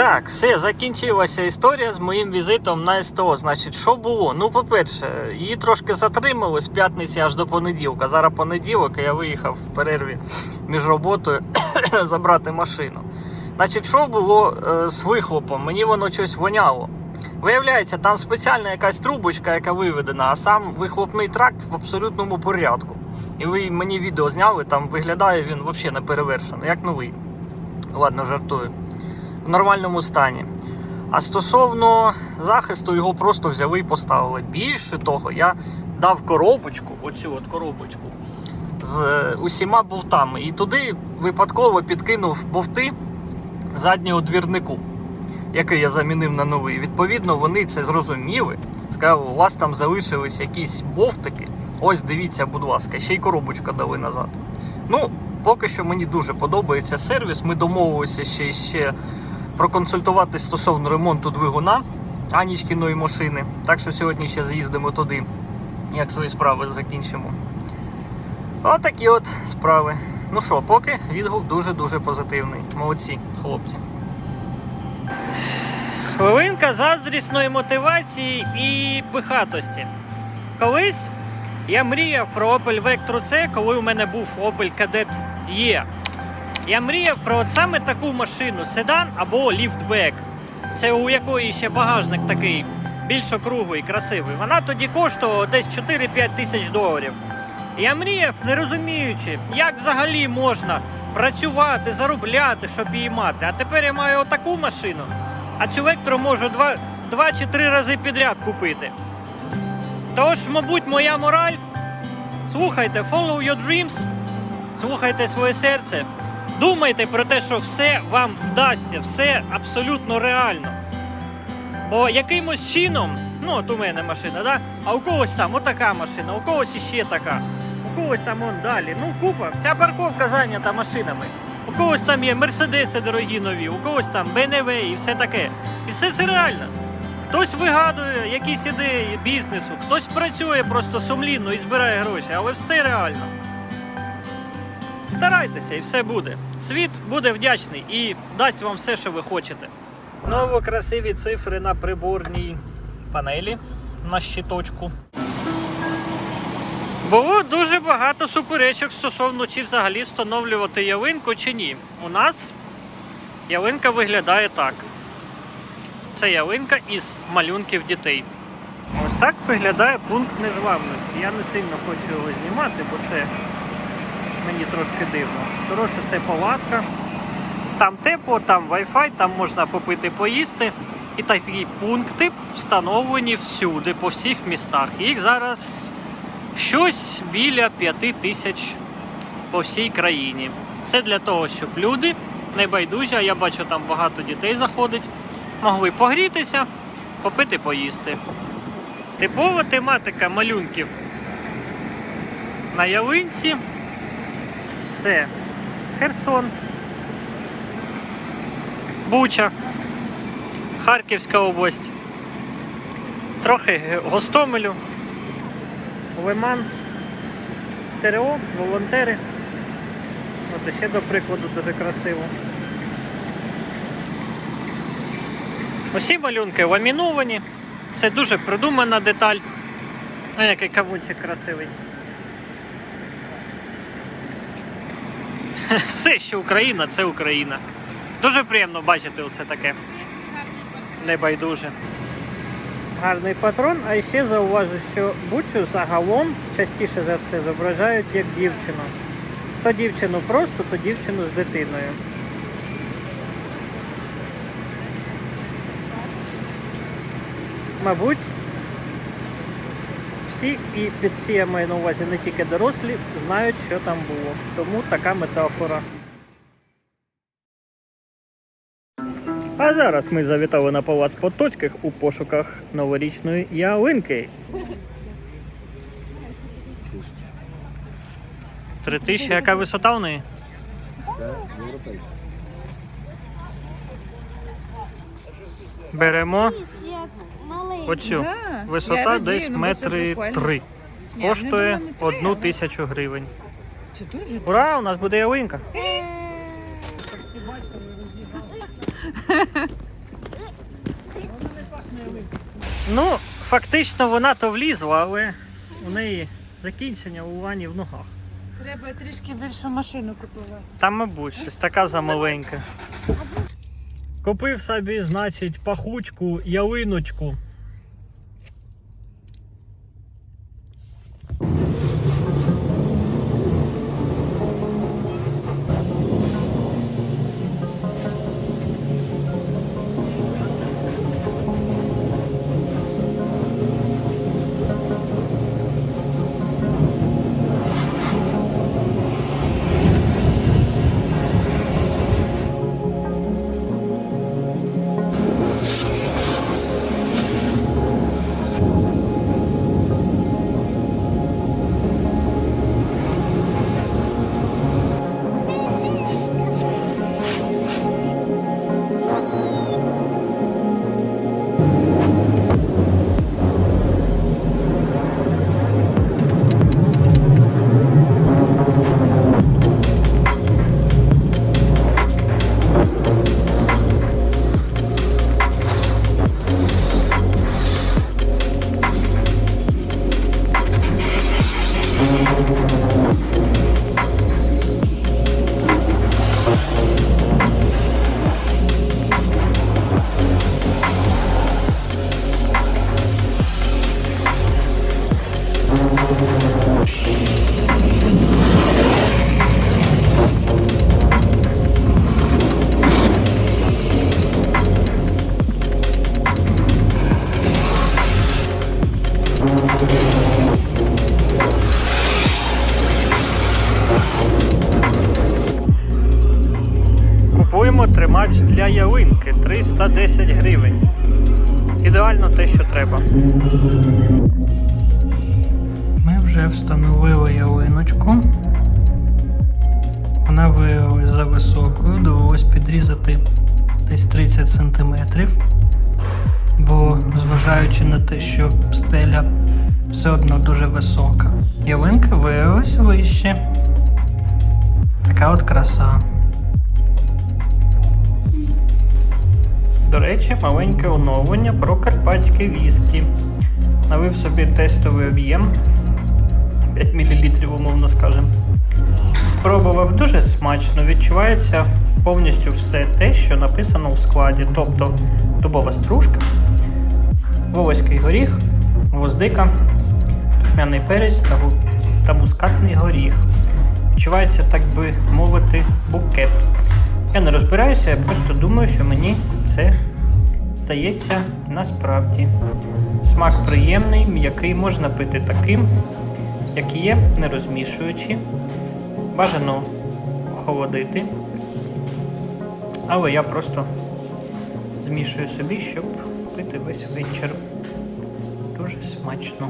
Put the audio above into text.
Так, все, закінчилася історія з моїм візитом на СТО. Значить, що було? Ну, по-перше, її трошки затримали з п'ятниці аж до понеділка. Зараз понеділок, я виїхав в перерві між роботою забрати машину. Значить, що було е, з вихлопом? Мені воно щось воняло. Виявляється, там спеціальна якась трубочка, яка виведена, а сам вихлопний тракт в абсолютному порядку. І ви мені відео зняли, там виглядає він взагалі не перевершено, як новий. Ладно, жартую. Нормальному стані. А стосовно захисту, його просто взяли і поставили. Більше того, я дав коробочку, оцю от коробочку, з е, усіма болтами. І туди випадково підкинув болти заднього двірнику, який я замінив на новий. Відповідно, вони це зрозуміли. Сказали, у вас там залишились якісь бовтики. Ось дивіться, будь ласка, ще й коробочку дали назад. Ну, поки що мені дуже подобається сервіс. Ми домовилися ще, ще проконсультуватись стосовно ремонту двигуна Анічкіної машини. Так що сьогодні ще з'їздимо туди, як свої справи закінчимо. Отакі от справи. Ну що, поки відгук дуже-дуже позитивний. Молодці, хлопці. Хвилинка заздрісної мотивації і пихатості. Колись я мріяв про Opel Vectra C, коли у мене був Opel Kadett E. Я мріяв про от саме таку машину седан або ліфтбек. Це у якої ще багажник такий більш округлий, красивий. Вона тоді коштувала десь 4-5 тисяч доларів. Я мріяв, не розуміючи, як взагалі можна працювати, заробляти, щоб її мати. А тепер я маю отаку машину, а цю вектору можу два, два чи три рази підряд купити. Тож, мабуть, моя мораль. Слухайте, follow your dreams, слухайте своє серце. Думайте про те, що все вам вдасться, все абсолютно реально. Бо якимось чином, ну от у мене машина, да? а у когось там отака машина, у когось іще така, у когось там он далі. Ну, купа. Ця парковка зайнята машинами. У когось там є мерседеси дорогі нові, у когось там БНВ і все таке. І все це реально. Хтось вигадує якісь ідеї бізнесу, хтось працює просто сумлінно і збирає гроші, але все реально. Старайтеся і все буде. Світ буде вдячний і дасть вам все, що ви хочете. Знову красиві цифри на приборній панелі на щиточку. Було дуже багато суперечок стосовно чи взагалі встановлювати ялинку чи ні. У нас ялинка виглядає так. Це ялинка із малюнків дітей. Ось так виглядає пункт незламності. Я не сильно хочу його знімати, бо це мені трошки дивно. Коротше, це палатка. Там тепло, там Wi-Fi, там можна попити, поїсти. І такі пункти встановлені всюди, по всіх містах. Їх зараз щось біля п'яти тисяч по всій країні. Це для того, щоб люди небайдужі, а я бачу, там багато дітей заходить, могли погрітися, попити, поїсти. Типова тематика малюнків на ялинці це Херсон, Буча, Харківська область, трохи Гостомелю, Лиман, ТРО, волонтери. От ще до прикладу дуже красиво. Усі малюнки ламіновані. Це дуже продумана деталь. Ось який кавунчик красивий. Все, що Україна, це Україна. Дуже приємно бачити усе таке. Небайдуже. Гарний патрон, а ще зауважу, що бучу загалом частіше за все зображають як дівчину. То дівчину просто, то дівчину з дитиною. Мабуть, всі і під всі я маю на увазі не тільки дорослі, знають, що там було. Тому така метафора. А зараз ми завітали на палац Потоцьких у пошуках новорічної ялинки. Три тисячі, яка висота в неї? Беремо оцю. Да, Висота радію, десь ну, бо це метри прикольно. три. Ні, не Коштує думаю, не три, одну але тисячу гривень. Це дуже Ура! У нас буде ялинка. Ну, фактично вона то влізла, але у неї закінчення у вані в ногах. Треба трішки більшу машину купувати. Там, мабуть, щось така замаленька. Купив собі, значить, пахучку, ялиночку. Купуємо для ялинки 310 гривень. Ідеально те, що треба. Ми вже встановили ялиночку. Вона виявилась за високою, довелось підрізати десь 30 см. Бо, зважаючи на те, що стеля все одно дуже висока. Ялинка виявилась вище. Така от краса. До речі, маленьке оновлення про карпатське віскі. Налив собі тестовий об'єм 5 мл, умовно скажемо. Спробував дуже смачно, відчувається повністю все те, що написано у складі. Тобто дубова стружка, волоський горіх, гвоздика, тухмяний перець та мускатний горіх. Відчувається, так би мовити, букет. Я не розбираюся, я просто думаю, що мені це здається насправді. Смак приємний, м'який, можна пити таким, як є, не розмішуючи. Бажано охолодити. Але я просто змішую собі, щоб пити весь вечір. Дуже смачно.